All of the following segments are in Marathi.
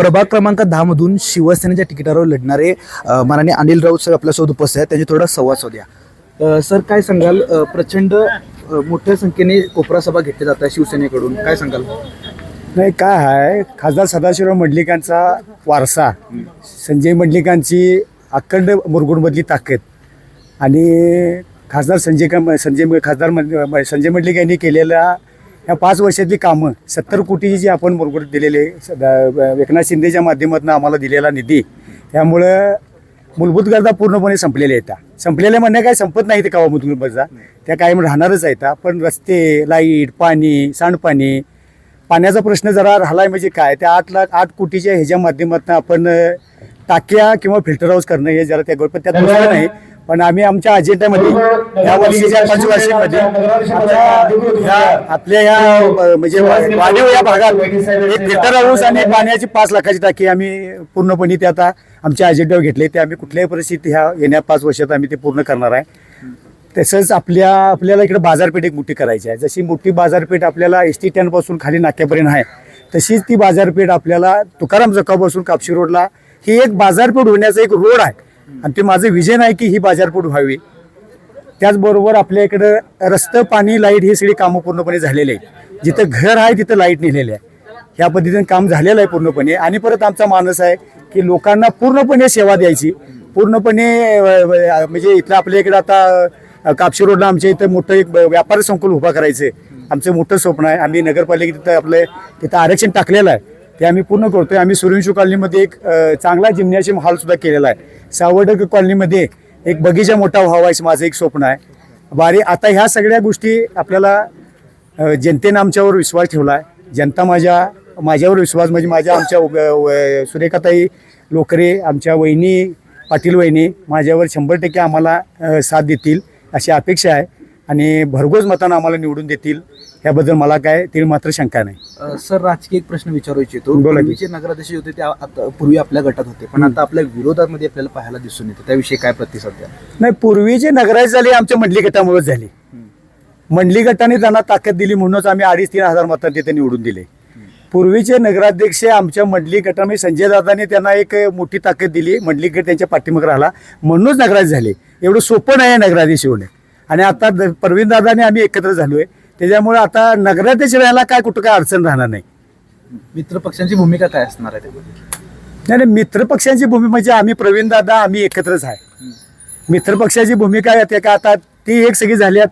प्रभाग क्रमांक दहा मधून शिवसेनेच्या तिकिटावर लढणारे अ, माननीय अनिल राऊत सर आपल्यासोबत उपस्थित आहेत. त्यांची थोडा संवाद साधूया. सर काय सांगाल? प्रचंड मोठ्या संख्येने कोपरा सभा घेतली जात आहे शिवसेनेकडून. काय सांगाल? नाही काय आहे खासदार सदाशिवराव मंडलिकांचा वारसा. संजय मंडलिकांची अखंड मुरगुडमधली ताकद. आणि खासदार संजय संजय खासदार मंड- संजय मंडलिक यांनी केलेल्या ह्या पाच वर्षातली कामं सत्तर कोटीची जी आपण मुरगुड दिलेले एकनाथ शिंदेच्या माध्यमातून आम्हाला दिलेला निधी त्यामुळं मूलभूत गरजा पूर्णपणे संपलेल्या आहेत संपलेल्या म्हणण्या काय संपत नाही ते कावा गरजा त्या कायम राहणारच आहेत पण रस्ते लाइट पाणी सांडपाणी पाण्याचा प्रश्न जरा राहिलाय म्हणजे काय? त्या आठ लाख आठ कोटीच्या ह्याच्या माध्यमातून आपण टाक्या किंवा फिल्टर हाऊस करणं हे जरा त्या गोष्ट पण त्यात नाही. पण आम्ही आमच्या अजेंड्यामध्ये या वर्षीच्या पंचवार्षिकमध्ये ह्या आपल्या या म्हणजे वाढीव या भागात एक फिल्टर हाऊस आणि पाण्याची पाच लाखाची टाकी आम्ही पूर्णपणे ते आता आमच्या अजेंड्यावर घेतले. ते आम्ही कुठल्याही परिस्थितीत ह्या येण्या पाच वर्षात आम्ही ते पूर्ण करणार आहे. तसंच आपल्या आपल्याला इकडे बाजारपेठ एक मोठी करायची आहे. जशी मोठी बाजारपेठ आपल्याला एस टी स्टँडपासून खाली नाक्यापर्यंत आहे तशीच ती बाजारपेठ आपल्याला तुकाराम चौकापासून कापशी रोडला ही एक बाजारपेठ होण्याचा एक रोड आहे. आणि ते माझं विजन आहे की ही बाजारपेठ व्हावी. त्याचबरोबर आपल्या इकडं रस्तं पाणी लाइट ही सगळी कामं पूर्णपणे झालेली आहेत. जिथं घर आहे तिथं लाइट निघलेली आहे. ह्या पद्धतीने काम झालेलं आहे पूर्णपणे. आणि परत आमचा मानस आहे की लोकांना पूर्णपणे सेवा द्यायची. पूर्णपणे म्हणजे इथलं आपल्या इकडं आता कापशी रोडला आमच्या इथं मोठं एक व्यापारी व्यापार संकुल उभा करायचं आहे. आमचं मोठं स्वप्न आहे. आम्ही नगरपालिकेत तिथं आपलं तिथं आरक्षण टाकलेलं आहे. ते आम्ही पूर्ण करतोय. आम्ही सूर्यवंशी कॉलनीमध्ये एक चांगला जिमनॅशियम हॉल सुद्धा केलेला आहे. सावडक कॉलनीमध्ये एक बगीचा मोठा व्हावा असं माझं एक स्वप्न आहे. बारी आता ह्या सगळ्या गोष्टी आपल्याला जनतेनं आमच्यावर विश्वास ठेवला आहे. जनता माझ्या माझ्यावर विश्वास म्हणजे माझ्या आमच्या सुरेखाताई लोकरे आमच्या वहिनी पाटील वहिनी माझ्यावर शंभर टक्के आम्हाला साथ देतील अशी अपेक्षा आहे. आणि भरघोस मतानं आम्हाला निवडून देतील. ह्याबद्दल मला काय ती मात्र शंका नाही. अ, सर राजकीय एक प्रश्न विचारू इच्छितो. बोला की. पूर्वीचे नगराध्यक्ष होते ते आता पूर्वी आपल्या गटात होते. पण आता आपल्या विरोधामध्ये आपल्याला पाहायला दिसून येते. त्याविषयी काय प्रतिसाद द्या नाही पूर्वीचे नगराचे झाले आमच्या मंडली गटामुळेच झाले. मंडली गटाने त्यांना ताकद दिली म्हणूनच आम्ही अडीच तीन हजार मतं तिथे निवडून दिले. पूर्वीचे नगराध्यक्ष आमच्या मंडली गटामध्ये संजय दादाने त्यांना एक मोठी ताकद दिली मंडली गट त्यांच्या पाठीमागे राहिला. म्हणूनच नगराध्यक्ष झाले. एवढं सोपं नाही आहे नगराध्यक्ष होणे आणि आता द- प्रवीण दादाने आम्ही एकत्र झालोय. त्याच्यामुळे आता नगराध्यक्ष राहायला काय कुठं काय अडचण राहणार नाही. मित्र पक्षांची भूमिका काय असणार आहे त्यामध्ये? नाही नाही मित्रपक्षांची भूमिका म्हणजे आम्ही प्रवीण दादा आम्ही एकत्रच आहे. मित्रपक्षाची भूमिका आहे का आता ती एक सगळी झाल्यात.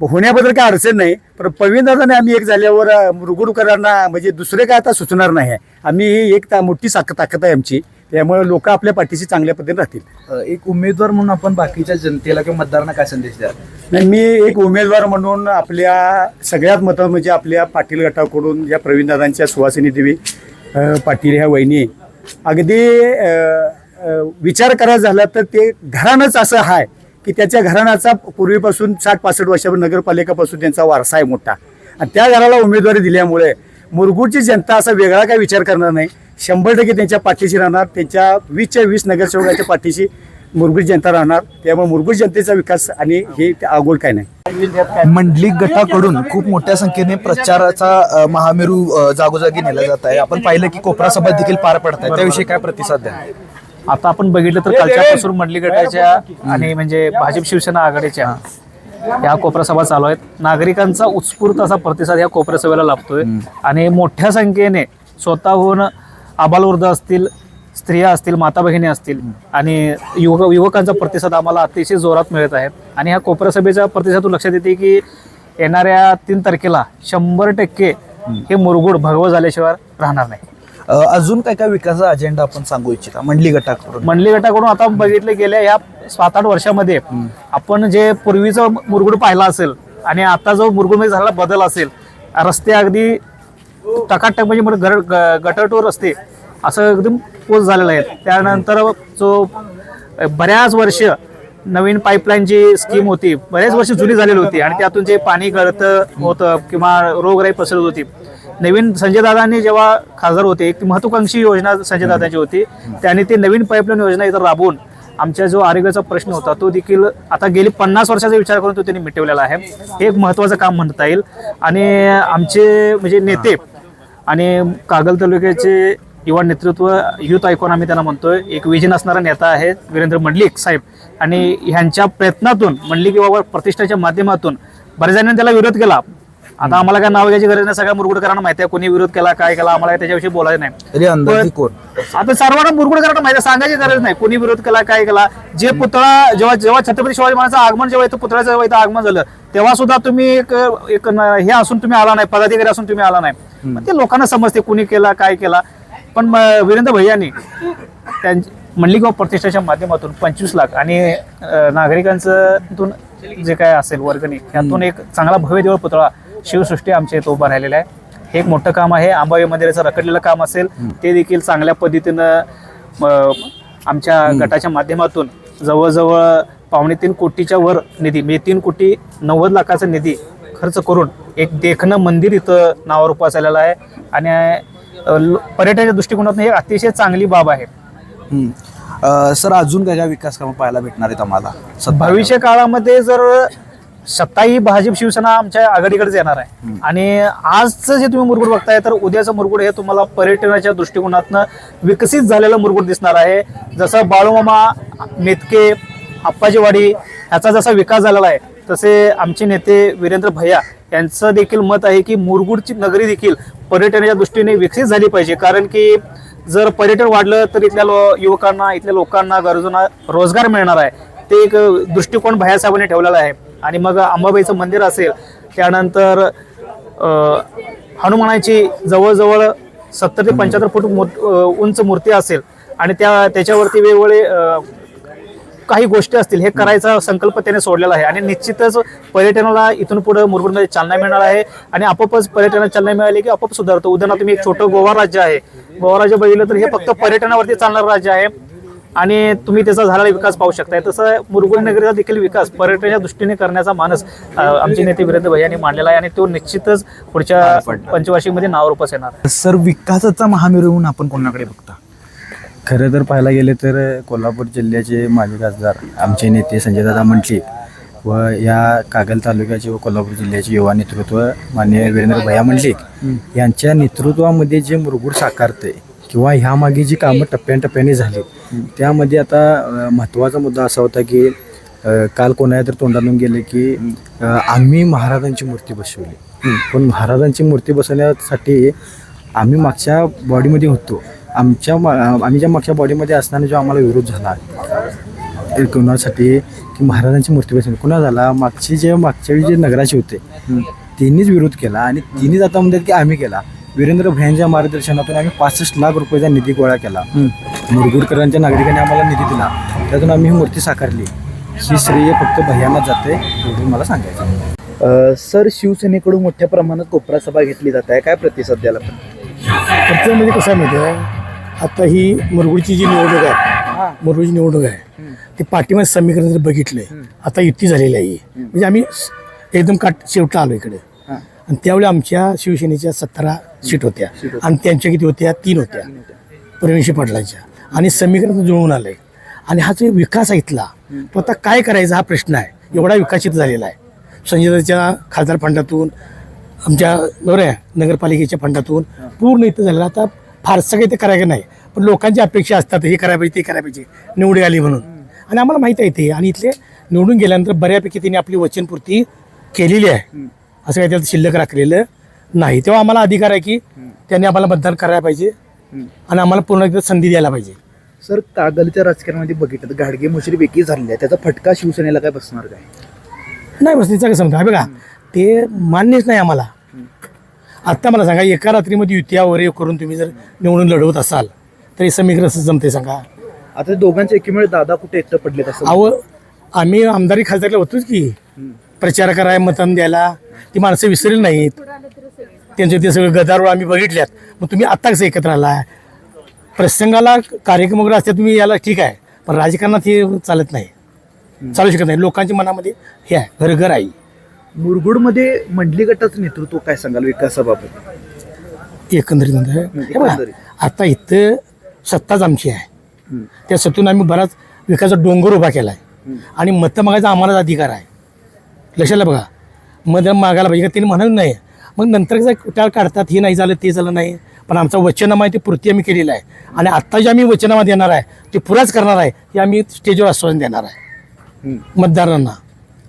होण्याबद्दल काय अडचण नाही पण प्रवीण दादाने आम्ही एक झाल्यावर रुगुडकरांना म्हणजे दुसरे काय आता सुचणार नाही. आहे आम्ही ही एक ता- मोठी साक ताकद आहे आमची. त्यामुळे लोक आपल्या पाठीशी चांगल्या पद्धतीने राहतील. अ, एक उमेदवार म्हणून आपण बाकीच्या जनतेला किंवा मतदारांना काय संदेश द्या नाही मी एक उमेदवार म्हणून आपल्या सगळ्यात मतं म्हणजे आपल्या पाटील गटाकडून या प्रवीणदादांच्या सुवासिनी देवी अ, पाटील ह्या वहिनी अगदी अ, अ, विचार करायचा झाला तर ते घराणंच असं आहे की त्याच्या घराण्याचा पूर्वीपासून साठ पासष्ट वर्षापूर्वी नगरपालिकापासून त्यांचा वारसा आहे मोठा. आणि त्या घराला उमेदवारी दिल्यामुळे मुरगुडची जनता असा वेगळा काय विचार करणार नाही. शंभर टक्के त्यांच्या पाठीशी राहणार. त्यांच्या वीसच्या वीस नगरसेवकाच्या पाठीशी मुरगुड जनता राहणार. त्यामुळे मुरगुड जनतेचा विकास आणि हे अवघड काय नाही. मंडलिक गटाकडून खूप मोठ्या संख्येने प्रचाराचा महामेरू जागोजागी नेला जात आहे. आपण पाहिलं की कोपरा सभा देखील पार पडत आहे. त्याविषयी काय प्रतिसाद द्या? आता आपण बघितलं तर कालच्यापासून मंडली गटाच्या आणि म्हणजे भाजप शिवसेना आघाडीच्या ह्या कोपरा सभा चालू आहेत. नागरिकांचा उत्स्फूर्त असा प्रतिसाद ह्या कोपरा सभेला लाभतोय. आणि मोठ्या संख्येने स्वतःहून आबालवृद्ध असतील स्त्रिया असतील माता भगिनी असतील आणि युवक युवकांचा प्रतिसाद आम्हाला अतिशय जोरात मिळत आहे. आणि ह्या कोपरा सभेच्या प्रतिसादातून लक्षात येते की येणाऱ्या तीन तारखेला शंभर टक्के हे मुरगुड भगवं झाल्याशिवाय राहणार नाही. अजून काय काय विकासाचा अजेंडा आपण सांगू इच्छिता? मंडली गटाकडून. मंडली गटाकडून आता बघितलं गेल्या या सात आठ वर्षामध्ये आपण जे पूर्वीचं मुरगुड पाहिला असेल आणि आता जो मुरगुडमध्ये झालेला बदल असेल रस्ते अगदी टकाटक म्हणजे म्हणजे घर ग- गटर असं एकदम पोच झालेलं आहे. त्यानंतर जो बऱ्याच वर्ष नवीन पाईपलाईनची स्कीम होती बऱ्याच वर्ष जुनी झालेली होती आणि त्यातून जे पाणी गळतं होतं किंवा रोगराई पसरत होती. नवीन संजय दादांनी जेव्हा खासदार होते एक महत्वाकांक्षी योजना संजय दादांची होती. त्याने ती नवीन पाईपलाईन योजना इथं राबवून आमच्या जो आरोग्याचा प्रश्न होता तो देखील आता गेली पन्नास वर्षाचा विचार करून तो त्यांनी मिटवलेला आहे. हे एक महत्वाचं काम म्हणता येईल. आणि आमचे म्हणजे नेते आणि कागल तालुक्याचे युवा नेतृत्व युथ आयकॉन आम्ही त्यांना म्हणतोय एक विजन असणारा नेता आहे वीरेंद्र मंडलिक साहेब. आणि ह्यांच्या प्रयत्नातून मंडलिक युवावर प्रतिष्ठाच्या माध्यमातून बऱ्याच जणांनी त्याला विरोध केला. आता आम्हाला काय नाव घ्यायची गरज नाही सगळ्या मुरगुडकरांना माहिती आहे. कोणी विरोध केला काय केला आम्हाला त्याच्याविषयी बोलायचं नाही. तरी अंदाजे पण- कोण आता सर्वांना मुरगुडकरांना माहिती आहे, सांगायची गरज नाही. कोणी विरोध केला काय केला जे पुतळा जेव्हा जेव्हा छत्रपती शिवाजी महाराजांचं आगमन जेव्हा इथं पुतळ्याचं जेव्हा इथं आगमन झालं तेव्हा सुद्धा तुम्ही एक एक न- हे असून तुम्ही आला नाही पदाधिकारी असून तुम्ही आला नाही. मग ते लोकांना समजते कुणी केला काय केला. पण म- वीरेंद्र भैयांनी त्यां मंडलिगाव प्रतिष्ठाच्या माध्यमातून पंचवीस लाख आणि अं, नागरिकांचं जे काय असेल वर्गणी यातून एक चांगला भव्य देवळ पुतळा शिवसृष्टी आमच्या इथं उभा राहिलेला आहे. हे एक मोठं काम आहे. अंबाबाई मंदिराचं रखडलेलं काम असेल ते देखील चांगल्या पद्धतीनं म, आमच्या गटाच्या माध्यमातून जवळजवळ पावणे तीन कोटीच्या वर निधी म्हणजे तीन कोटी नव्वद लाखाचा निधी खर्च करून एक देखणं मंदिर इथं नावारूपास आलेलं आहे. आणि लो- पर्यटनाच्या दृष्टिकोनातून ही एक अतिशय चांगली बाब आहे. हम्म. अ, सर अजून काय काय विकास कामं पाहायला भेटणार आहेत आम्हाला? सध्या? भविष्य काळामध्ये जर सत्ताही भाजप शिवसेना आमच्या आघाडीकडेच येणार आहे. आणि आजचं जे तुम्ही मुरगुड बघताय तर उद्याचं मुरगुड हे तुम्हाला पर्यटनाच्या दृष्टिकोनातनं विकसित झालेलं मुरगुड दिसणार आहे. जसं बाळूमामा मेतके आप्पाजीवाडी ह्याचा जसा विकास झालेला आहे तसे आमचे नेते वीरेंद्र भैया यांचं देखील मत आहे की मुरगुडची नगरी देखील पर्यटनाच्या दृष्टीने विकसित झाली पाहिजे. कारण की जर पर्यटन वाढलं तर इथल्या लो युवकांना इथल्या लोकांना गरजूंना रोजगार मिळणार आहे. ते एक दृष्टिकोन भैयासाहेबांनी ठेवलेला आहे. आणि मग अंबाबाईचं मंदिर असेल त्यानंतर हनुमानाची जवळजवळ सत्तर ते पंच्याहत्तर फूट उंच मूर्ती असेल आणि त्या त्याच्यावरती वेगवेगळे काही गोष्टी असतील हे करायचा संकल्प त्याने सोडलेला आहे. आणि निश्चितच पर्यटनाला इथून पुढे मुरगुडमध्ये चालना मिळणार आहे आणि आपोआपच पर्यटनाला चालना मिळाली की आपोआप सुधारतो. उदाहरणार्थ तुम्ही एक छोटं गोवा राज्य आहे. गोवा राज्य बघितलं तर हे फक्त पर्यटनावरती चालणारं राज्य आहे. आणि तुम्ही त्याचा झालेला विकास पाहू शकताय. तसं मुरगुड नगरीचा देखील विकास पर्यटनाच्या दृष्टीने करण्याचा मानस आमचे नेते वीरेंद्र भैया यांनी मांडलेला आहे आणि तो निश्चितच पुढच्या पंचवार्षिकमध्ये नावारूपास येणार. सर विकासाचा महामेरू म्हणून आपण कोणाकडे बघता? खरं तर पाहायला गेले तर कोल्हापूर जिल्ह्याचे माजी खासदार आमचे नेते संजयदादा मंडलिक व या कागल तालुक्याचे व कोल्हापूर जिल्ह्याचे युवा नेतृत्व माननीय वीरेंद्र भैया मंडलिक यांच्या नेतृत्वामध्ये जे मुरगुड साकारते किंवा ह्यामागे जी कामं टप्प्याटप्प्याने झाली. त्यामध्ये आता महत्त्वाचा मुद्दा असा होता की काल कोणाच्या तर तोंडातून गेले की आम्ही महाराजांची मूर्ती बसवली. पण महाराजांची मूर्ती बसवण्यासाठी आम्ही मागच्या बॉडीमध्ये होतो. आमच्या मा- आम्ही ज्या मागच्या बॉडीमध्ये असताना जो आम्हाला विरोध झाला कोणासाठी की महाराजांची मूर्ती बसवली. कुणा झाला? मागचे जे मागच्या वेळी जे नगराचे होते त्यांनीच विरोध केला आणि तिन्हीच आता म्हणतात की आम्ही केला. वीरेंद्र भयांच्या मार्गदर्शनातून आम्ही पासष्ट लाख रुपयाचा निधी गोळा केला. मुरगुडकरांच्या नागरिकांनी आम्हाला निधी दिला. त्यातून आम्ही ही मूर्ती साकारली. ही श्रेय फक्त भैयांना जाते एवढं मला सांगायचं. अ, सर शिवसेनेकडून मोठ्या प्रमाणात कोपरा सभा घेतली जात आहे. काय प्रतिसाद द्यायला पण? त्यामध्ये कसं आहे माहिती आहे? आता ही मुरगुडची जी निवडणूक आहे मुरगुडची निवडणूक आहे ते पाठीमध्ये समीकरण जर बघितलंय आता युती झालेली आहे ही. म्हणजे आम्ही स- एकदम काट शेवटला आलो इकडे. आणि त्यावेळी आमच्या शिवसेनेच्या सतरा सीट होत्या. आणि त्यांच्या किती होत्या? तीन होत्या. परमेश्वर पाटलांच्या. आणि समीकरण जुळून आलंय. आणि हा जो विकास आहे इथला तो आता काय करायचा हा प्रश्न आहे? एवढा विकसित झालेला आहे. संजयच्या खासदार फंडातून आमच्या बरोबर आहे नगरपालिकेच्या फंडातून पूर्ण इथं झालेलं आता फारसं काही ते करायचं नाही. पण लोकांची अपेक्षा असतात हे करायला पाहिजे ते करायला पाहिजे. निवडी आली म्हणून. आणि आम्हाला माहीत आहे ते. आणि इथले निवडून गेल्यानंतर बऱ्यापैकी त्यांनी आपली वचनपूर्ती केलेली आहे. असं काही त्यात शिल्लक राखलेलं नाही. तेव्हा आम्हाला अधिकार आहे की त्यांनी आम्हाला मतदान करायला पाहिजे आणि आम्हाला पूर्ण एकदा संधी द्यायला पाहिजे. सर कागलच्या राजकारणामध्ये बघितलं तर गाडगे मुश्रीफ एकी झालेली आहे त्याचा फटका शिवसेनेला काय बसणार काय? नाही बस तिचा काय समजा बघा ते मान्यच नाही आम्हाला. आत्ता मला सांगा एका रात्रीमध्ये युत्या वगैरे करून तुम्ही जर निवडून लढवत असाल तर हे समीकरण असं जमते सांगा. आता दोघांच्या एकीमुळे दादा कुठे एकटं पडलेत असं अहो आम्ही आमदारी खासदारला होतोच की. प्रचार कराय मतदान द्यायला. ती माणसं विसरली नाहीत. त्यांचे ते सगळे गदारोळ आम्ही बघितल्यात. मग तुम्ही आत्ता कसं एकत्र आला प्रसंगाला कार्यक्रम वगैरे असते तुम्ही याला ठीक आहे. पण राजकारणात हे चालत नाही. चालू शकत नाही. लोकांच्या मनामध्ये हे आहे घर घर आहे मुरगुडमध्ये मंडली गटाचं नेतृत्व काय सांगाल विकासाबाबत? एकंदरीत म्हणजे. आता इथं सत्ताच आमची आहे. त्या सत्तून आम्ही बराच विकासाचा डोंगर उभा केला आहे आणि मतं मागायचा आम्हालाच अधिकार आहे. लक्षाला बघा. मत मागायला पाहिजे. का त्यांनी म्हणाल नाही. मग नंतर कसं त्याला काढतात हे नाही झालं ते झालं नाही. पण आमचा वचननामा आहे ते पूर्ती आम्ही केलेला आहे. आणि आत्ता जे आम्ही वचननामा देणार आहे ते पुराच करणार आहे हे आम्ही स्टेजवर आश्वासन देणार आहे. मतदारांना.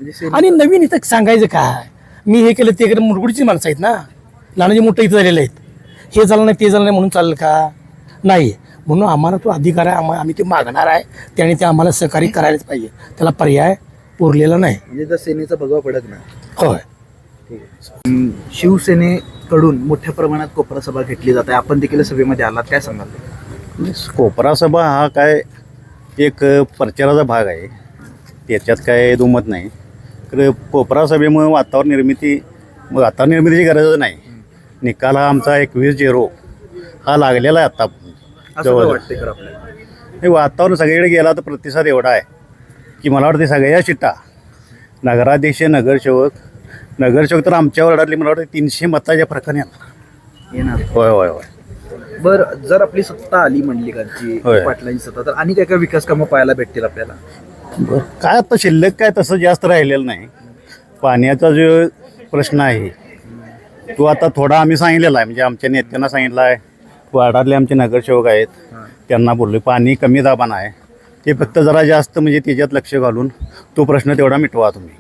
म्हणजे आणि नवीन इथं सांगायचं काय? मी हे केलं ते केलं मुरगुडची माणसं आहेत ना? लहानाचे मोठं इथं झालेले आहेत. हे झालं नाही ते झालं नाही म्हणून चालेल का? नाही. म्हणून आम्हाला तो अधिकार आहे आम्हा आम्ही ते मागणार आहे. त्याने ते आम्हाला सहकार्य करायलाच पाहिजे. त्याला पर्याय उरलेला नाही. म्हणजे त्या सेनेचा भगवा पडत नाही. होय. शिवसेनेकडून मोठ्या प्रमाणात कोपरा सभा घेतली जाते आपण देखील सभेमध्ये आलात. काय सांगाल? कोपरा सभा हा काय एक प्रचाराचा भाग आहे. त्याच्यात काय दुमत नाही. तर कोपरा सभेमुळे वातावरण निर्मिती वातावरण निर्मितीची गरजच नाही. निकाल हा आमचा एकवीस झिरो. हा लागलेला आहे आत्ता असं जवळ वाटतंय खरं आपल्याला? हे वातावरण सगळीकडे गेला तर प्रतिसाद एवढा आहे. की मला वाटते सगळ्या शिट्टा. नगराध्यक्ष नगरसेवक. नगरसेवक तर आमच्या वर्डातली मला वाटतं तीनशे मताच्या फरकाने येणार. होय होय होय. बर जर आपली सत्ता आली मंडलिकांची होय. पाटलांची सत्ता तर आणि काय काय विकास कामं पाहायला भेटतील आपल्याला? बरं काय आता शिल्लक काय तसं जास्त राहिलेलं नाही. पाण्याचा जो प्रश्न आहे तो आता थोडा आम्ही सांगितलेला आहे. म्हणजे आमच्या नेत्यांना सांगितलं आहे. वार्डातले आमचे नगरसेवक आहेत. त्यांना बोललो पाणी कमी दाबानं आहे. ते फक्त जरा जास्त म्हणजे त्याच्यात लक्ष घालून तो प्रश्न तेवढा मिटवा तुम्ही.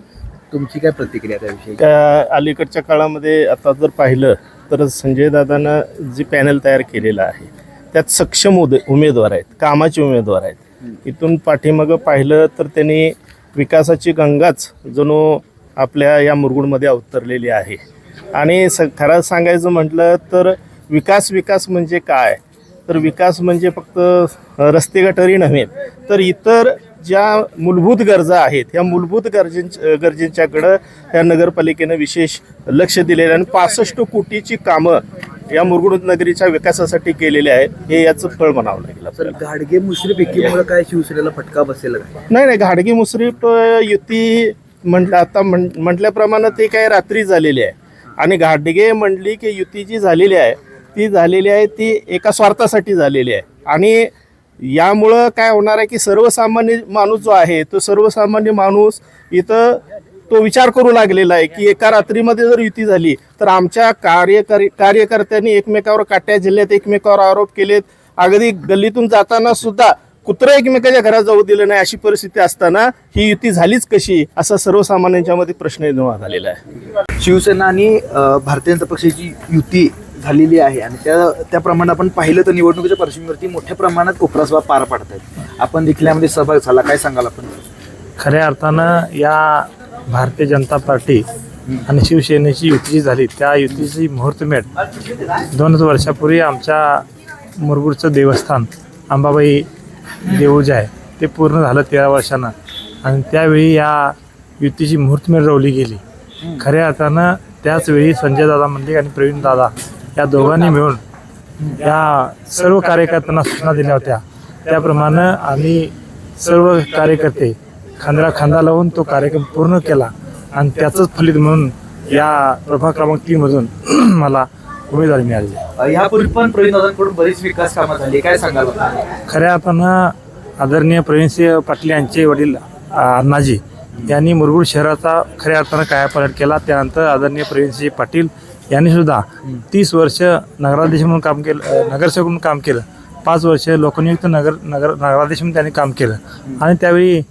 तुमची काय प्रतिक्रिया त्याविषयी? त्या अलीकडच्या काळामध्ये आता जर पाहिलं तर संजय दादानं जी पॅनल तयार केलेलं आहे त्यात सक्षम उद उमेदवार आहेत कामाचे उमेदवार आहेत. इथून पाठीमागं पाहिलं तर त्यांनी विकासाची गंगाच जणू आपल्या या मुरगुडमध्ये अवतरलेली आहे. आणि स खरं सांगायचं म्हटलं तर विकास विकास म्हणजे काय? तर विकास म्हणजे फक्त रस्ते गटारी नव्हे तर इतर ज्या मूलभूत गरजा आहेत ह्या मूलभूत गरजें गरजेंच्याकडं ह्या नगरपालिकेनं विशेष लक्ष दिलेलं आहे. आणि पासष्ट कोटीची कामं या मुरगुड नगरीच्या विकासासाठी केलेली आहेत हे याचं फळ म्हणावं लागेल तर घाडगे मुश्रीफ एकीमुळे काय शिवसेनेला फटका बसेल नाही नाही घाडगी मुसरीफ अ, युती म्हटलं आता म्हण म्हटल्याप्रमाणे ते काय रात्री झालेली आहे. आणि घाडगे म्हणली की युती जी झालेली आहे ती झालेली आहे ती एका स्वार्थासाठी झालेली आहे. आणि यामुळं काय होणार आहे की सर्वसामान्य माणूस जो आहे तो सर्वसामान्य माणूस इथं तो विचार करू लागलेला आहे की एका रात्रीमध्ये जर युती झाली तर आमच्या कार्यकारी कार्यकर्त्यांनी एकमेकावर काट्या जिल्ह्यात एकमेकावर आरोप केलेत. अगदी गल्लीतून जाताना सुद्धा कुत्रं एकमेकाच्या घरात जाऊ दिलं नाही अशी परिस्थिती असताना ही युती झालीच कशी असा सर्वसामान्यांच्या मध्ये प्रश्न निर्माण झालेला आहे. शिवसेना आणि भारतीय जनता पक्षाची युती झालेली आहे. आणि त्या त्याप्रमाणे आपण पाहिलं तर निवडणुकीच्या पार्श्वभूमीवरती मोठ्या प्रमाणात कोपरा सभा पार पाडत आहेत आपण देखील यामध्ये सहभाग झाला. काय सांगाल आपण? खऱ्या अर्थानं या भारतीय जनता पार्टी आणि शिवसेनेची युती जी झाली. त्या युतीची मुहूर्तमेढ दोनच वर्षापूर्वी आमच्या मुरगुडचं देवस्थान अंबाबाई देऊळ जे आहे ते पूर्ण झालं तेरा वर्षानं. आणि त्यावेळी या युतीची मुहूर्तमेढ रवली गेली. खऱ्या अर्थानं त्याच वेळी संजय दादा मंडलिक आणि प्रवीण दादा या दोघांनी मिळून या सर्व कार्यकर्त्यांना सूचना दिल्या होत्या. त्याप्रमाणे आम्ही सर्व कार्यकर्ते खांद्याला खांदा लावून तो कार्यक्रम पूर्ण केला आणि त्याचंच फलित म्हणून या प्रभाग क्रमांक तीनमधून मला उमेदवारी मिळाली. यापूर्वी पण प्रवीण बरीच विकास कामं झाली. काय सांगाल? खऱ्या अर्थानं आदरणीय प्रवीणसिंह पाटील यांचे वडील अण्णाजी यांनी मुरगुड शहराचा खऱ्या अर्थानं कायापालट केला. त्यानंतर आदरणीय प्रवीणसिंह पाटील यांनी सुद्धा तीस वर्ष नगराध्यक्ष म्हणून काम केलं नगरसेवक म्हणून काम केलं. पाच वर्ष लोकनियुक्त नगर नगर नगराध्यक्ष म्हणून त्यांनी काम केलं. आणि त्यावेळी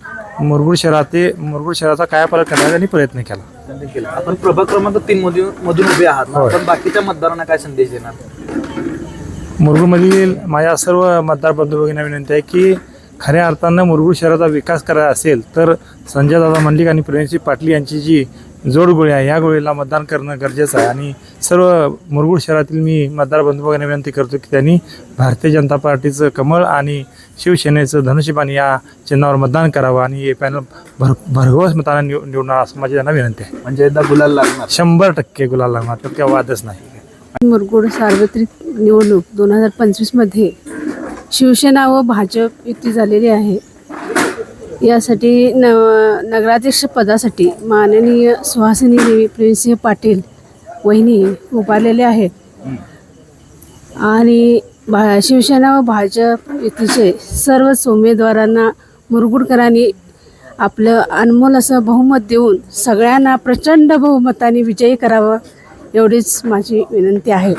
मुरगुड शहरात मुरगुड शहराचा कायापालट करण्याचा त्यांनी प्रयत्न केला. आपण प्रभाग क्रमांक तीन मधून मधून उभे आहात पण बाकीच्या मतदारांना काय संदेश देणार? मुरगुडमधील माझ्या सर्व मतदार बंधू भगिनींना विनंती आहे की खऱ्या अर्थानं मुरगुड शहराचा विकास करायचा असेल तर संजय दादा मंडलिक आणि प्रेमसिंह पाटील यांची जी जोडगोळी आहे या गोळीला मतदान करणं गरजेचं आहे. आणि सर्व मुरगुड शहरातील मी मतदार बंधू भगिनींना विनंती करतो की त्यांनी भारतीय जनता पार्टीचं कमळ आणि शिवसेनेचं धनुष्यबाण या चिन्हावर मतदान करावं आणि हे पॅनल भर भरघोस मताने निव निवडणार असं माझी त्यांना विनंती आहे. म्हणजे यंदा गुलाल लागणार. शंभर टक्के गुलाल लागणार त्यात काही वादच नाही. मुरगुड सार्वत्रिक निवडणूक दोन हजार पंचवीसमध्ये शिवसेना व भाजप युती झालेली आहे. यासाठी न नगराध्यक्ष पदासाठी माननीय सुहासिनी देवी प्रेमसिंह पाटील वहिनी उभारलेले आहेत. आणि भा शिवसेना व भाजप युतीचे सर्वच उमेदवारांना मुरगुडकरांनी आपलं अनमोल असं बहुमत देऊन सगळ्यांना प्रचंड बहुमताने विजयी करावं एवढीच माझी विनंती आहे.